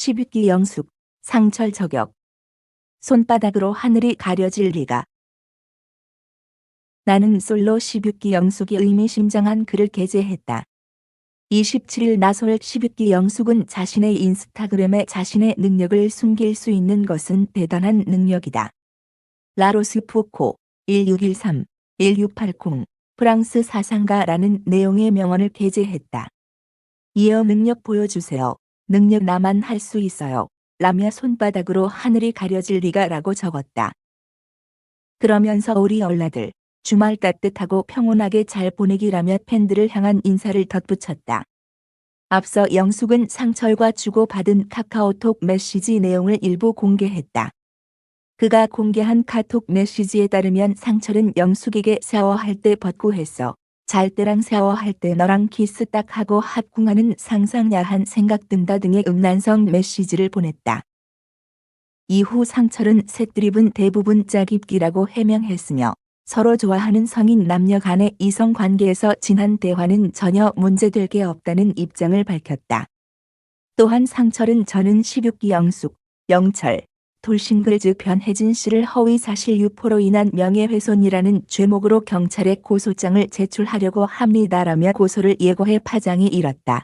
12기 영숙, 상철 저격. 손바닥으로 하늘이 가려질 리가. 나는 솔로 16기 영숙이 의미심장한 글을 게재했다. 27일 나솔 16기 영숙은 자신의 인스타그램에 자신의 능력을 숨길 수 있는 것은 대단한 능력이다. 라로스 포코 1613 1680 프랑스 사상가라는 내용의 명언을 게재했다. 이어 능력 보여주세요. 능력 나만 할 수 있어요. 라며 손바닥으로 하늘이 가려질 리가 라고 적었다. 그러면서 우리 얼라들 주말 따뜻하고 평온하게 잘 보내기라며 팬들을 향한 인사를 덧붙였다. 앞서 영숙은 상철과 주고받은 카카오톡 메시지 내용을 일부 공개했다. 그가 공개한 카톡 메시지에 따르면 상철은 영숙에게 샤워할 때 벗고 했어. 잘 때랑 샤워할 때 너랑 키스 딱 하고 합궁하는 상상 야한 생각 든다 등의 음란성 메시지를 보냈다. 이후 상철은 새 드립은 대부분 짜깁기라고 해명했으며 서로 좋아하는 성인 남녀 간의 이성 관계에서 진한 대화는 전혀 문제될 게 없다는 입장을 밝혔다. 또한 상철은 저는 16기 영숙, 영철, 돌싱글 즉 변혜진 씨를 허위 사실 유포로 인한 명예훼손이라는 죄목으로 경찰에 고소장을 제출하려고 합니다라며 고소를 예고해 파장이 일었다.